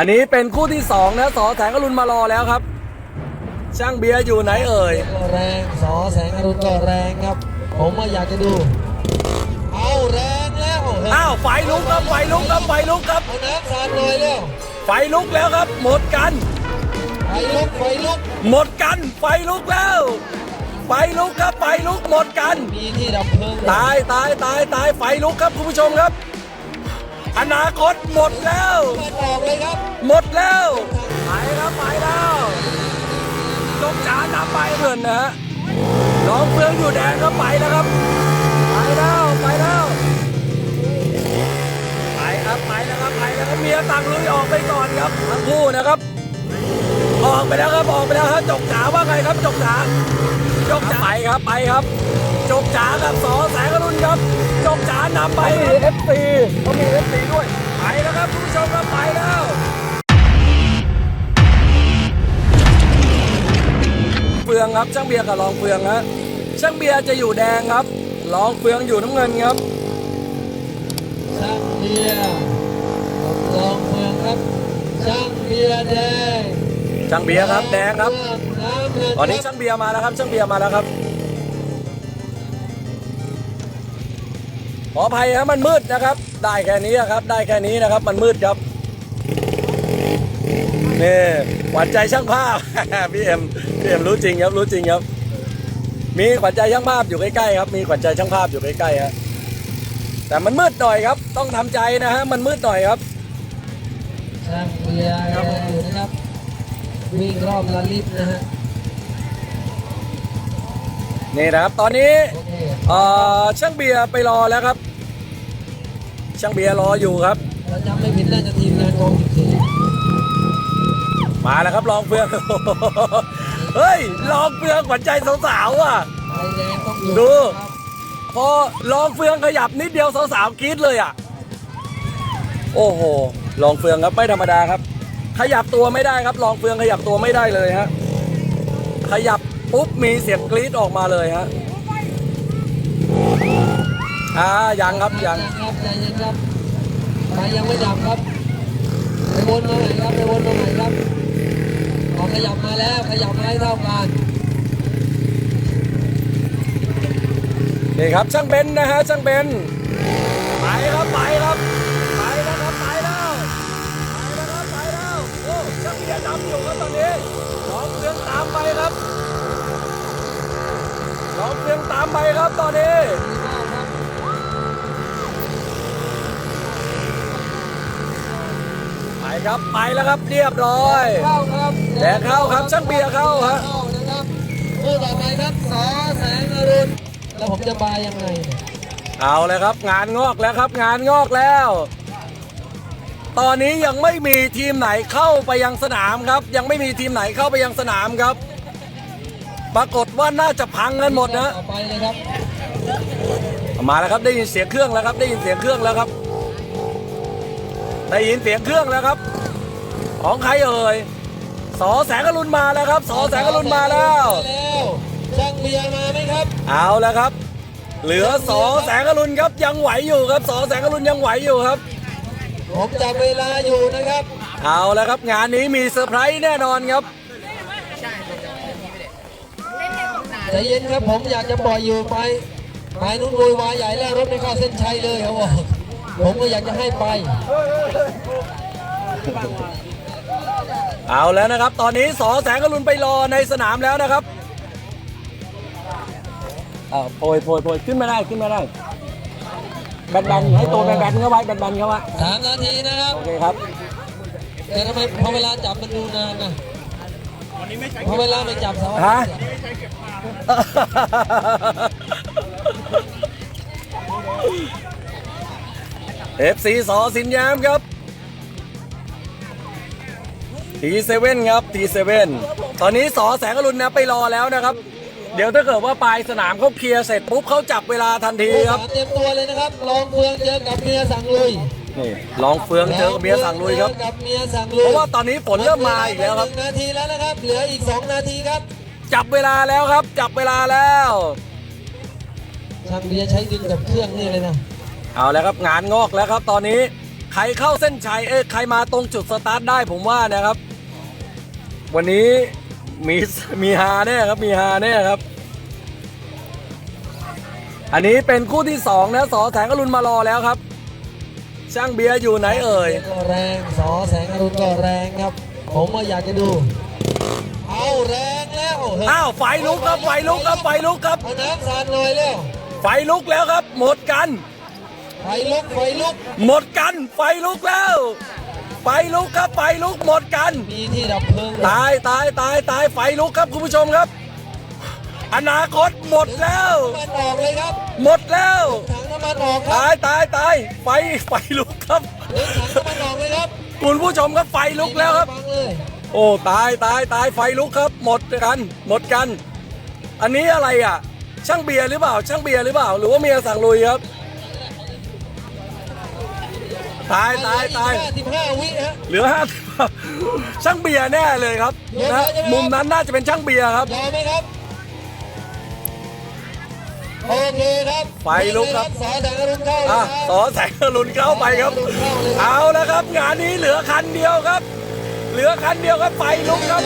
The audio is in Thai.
อันนี้เป็นคู่ที่สองนะสอแสงอรุณมารอแล้วครับ ช่างเบียร์อยู่ไหนเอ่ยก็แรงสอแสงอรุณก็แรงครับ ผมว่าอยากจะดู เอาแรงแล้วอ้าวไฟลุกครับไฟลุกครับไฟลุกครับเอาน้ำสาดหน่อยเร็วไฟลุกแล้วครับ หมดกัน ไฟลุกไฟลุกหมดกันไฟลุกแล้วไฟลุกครับไฟลุกหมดกัน มีที่ดับเพลิงตายตายตายตายไฟลุกครับคุณผู้ชมครับ อนาคตหมดแล้วมาออกเลยครับหมดแล้วไปครับไปแล้วจงจานำไปเพื่อนนะฮะน้องเฟืองอยู่แดงก็ไปแล้วครับ ไปแล้วไปแล้วไปครับไปแล้วครับไปแล้วครับเมียตังลุยออกไปก่อนครับทั้งคู่นะครับ ออกไปแล้วครับออกไปแล้วครับจกจ๋าว่าไงครับจกจ๋าจกจ๋าไปครับไปครับ จกจ๋ากับสอแสงอรุณครับ จกจ๋านำไปเอฟซีเขามีเอฟซีด้วยไปแล้วครับคุณผู้ชมครับไปแล้วเฟืองครับช่างเบียร์กับรองเฟืองฮะช่างเบียร์จะอยู่แดงครับรองเฟืองอยู่น้ำเงินครับช่างเบียร์ลองเมืองครับช่างเบียร์แดง ช่างเบียร์ครับแดงครับ ตอนนี้ช่างเบียร์มาแล้วครับช่างเบียร์มาแล้วครับ ขออภัยครับมันมืดนะครับ ได้แค่นี้ครับ ได้แค่นี้นะครับ มันมืดครับนี่ขวัญใจช่างภาพพี่เอ็มพี่เอ็มรู้จริงครับรู้จริงครับ มีขวัญใจช่างภาพอยู่ใกล้ๆครับ มีขวัญใจช่างภาพอยู่ใกล้ๆฮะแต่มันมืดหน่อยครับ ต้องทำใจนะฮะมันมืดหน่อยครับช่างเบียร์ยังอยู่นะครับ วิ่งรอบละลิตรนะฮะนี่นะครับตอนนี้โอเคเอ่อช่างเบียร์ไปรอแล้วครับ ช่างเบียร์รออยู่ครับ เราจำไม่ผิดน่าจะทีมงานกองสิบสี่มาแล้วครับลองเฟืองเฮ้ยลองเฟืองขวัญใจสาวๆอะ ไฟแดงต้องอยู่ดู ครับพอลองเฟืองขยับนิดเดียวสาวๆกรี๊ดเลยอะ โอ้โหลองเฟืองครับไม่ธรรมดาครับ ขยับตัวไม่ได้ครับ ลองเฟืองขยับตัวไม่ได้เลยฮะ ขยับปุ๊บมีเสียงกรี๊ดออกมาเลยฮะอ่ายังครับยังครับใจเย็นครับไฟยังไม่ดับครับไปวนมาใหม่ครับไปวนมาใหม่ครับออกขยับมาแล้วขยับมาให้เท่ากันนี่ครับช่างเบนนะฮะช่างเบนไปครับไปครับไปแล้วครับไปแล้วไปแล้วครับไปแล้วโอ้ช่างเบียร์ดำอยู่ครับตอนนี้ลองเฟืองตามไปครับลองเฟืองตามไป ครับตอนนี้ไปครับไปแล้วครับเรียบร้อยเข้าครับแดงเข้าครับช่างเบียร์เข้าฮะเข้านะครับคู่ต่อไปครับสอแสงอรุณแล้วผมจะบายยังไงเนี่ยเอาเลยครับงานงอกแล้วครับงานงอกแล้ว ตอนนี้ยังไม่มีทีมไหนเข้าไปยังสนามครับ ยังไม่มีทีมไหนเข้าไปยังสนามครับ ปรากฏว่าน่าจะพังกันหมดนะต่อไปเลยครับมาแล้วครับได้ยินเสียงเครื่องแล้วครับ ได้ยินเสียงเครื่องแล้วครับ ได้ยินเสียงเครื่องแล้วครับ ของใครเอ่ยสอแสงอรุณมาแล้วครับสอแสงอรุณมาแล้วมาแล้วช่างเบียร์มาไหมครับ เอาแล้วครับ เหลือสอแสงอรุณครับยังไหวอยู่ครับสอแสงอรุณยังไหวอยู่ครับ ผมจับเวลาอยู่นะครับ เอาแล้วครับงานนี้มีเซอร์ไพรส์แน่นอนครับ ใจเย็นครับผมอยากจะปล่อยอยู่ไปไปนู้นโวยวายใหญ่แล้วรถไม่เข้าเส้นชัยเลยเขาบอกผมก็อยากจะให้ไป เอาแล้วนะครับ ตอนนี้สอแสงอรุณไปรอในสนามแล้วนะครับอ่าโปรยโปรยโปรยขึ้นมาได้ขึ้นมาได้แบนแบนให้ตัวแบนแบนเข้าไว้แบนแบนเข้าไว้สามนาทีนะครับโอเคครับแต่ทำไมพอเวลาจับมันดูนานนะพอเวลาไม่จับเสาฮะ เอฟซีสอสินยามครับทีเซเว่นครับทีเซเว่นตอนนี้สอแสงอรุณนะไปรอแล้วนะครับ เดี๋ยวถ้าเกิดว่าปลายสนามเขาเคลียร์เสร็จปุ๊บเขาจับเวลาทันทีผู้คสารับมเตรียมตัวเลยนะครับลองเฟืองเจอกับเมียสั่งลุยนี่ลองเฟืองเจอกับเบียร์สั่งลุยครับเจอกับเมียสั่งลุยเพราะว่าตอนนี้ฝนเริ่มมาอีกแล้วครับหนึ่งนาทีแล้วนะครับ เหลืออีก 2 นาทีครับ จับเวลาแล้วครับ จับเวลาแล้วช่างเบียร์ใช้ดึงกับเครื่องนี่เลยนะเอาแล้วครับงานงอกแล้วครับ ตอนนี้ใครเข้าเส้นชัยเอ้ยใครมาตรงจุดสตาร์ทได้ผมว่านะครับ วันนี้มีมีฮาแน่ครับมีฮาแน่ครับ อันนี้เป็นคู่ที่สองนะสอแสงอรุณมารอแล้วครับ ช่างเบียร์อยู่ไหนเอ่ยก็แรงสอแสงอรุณก็แรงครับ ผมก็อยากจะดู เอาแรงแล้วเฮ้ย อ้าวไฟลุกครับไฟลุกครับไฟลุกครับ เอาน้ำสาดหน่อยแล้วไฟลุกแล้วครับ หมดกัน ไฟลุกไฟลุก หมดกัน ไฟลุกแล้ว ไฟลุกครับไฟลุกหมดกัน มีที่ดับเพลิงตายตายตายตายไฟลุกครับคุณผู้ชมครับ อนาคตหมดแล้วน้ำมันออกเลยครับหมดแล้วถังน้ำมันออกครัตาบยตายตายไฟไฟลุกครับเดินถังน้ำมันออกเลยครับคุณผู้ชมครับไฟลุกแล้วครับ ฟังเลย โอ้ตายตายตายไฟลุกครับ หมดกัน หมดกัน อันนี้อะไรอะ ช่างเบียร์หรือเปล่า ช่างเบียร์หรือเปล่า หรือว่าเมียสั่งลุยครับ ตายตายตายสิบห้าวิฮะเหลือห้าช่างเบียร์แน่เลยครับนะมุมนั้นน่าจะเป็นช่างเบียร์ครับยอมไหมครับโอเคครับไฟลุกครับสอแสงอรุณเข้าเลยอะครับต่อแสงอรุณเข้าไปครับ เอาแล้วครับ งานนี้เหลือคันเดียวครับ เหลือคันเดียวครับไปลุกครับ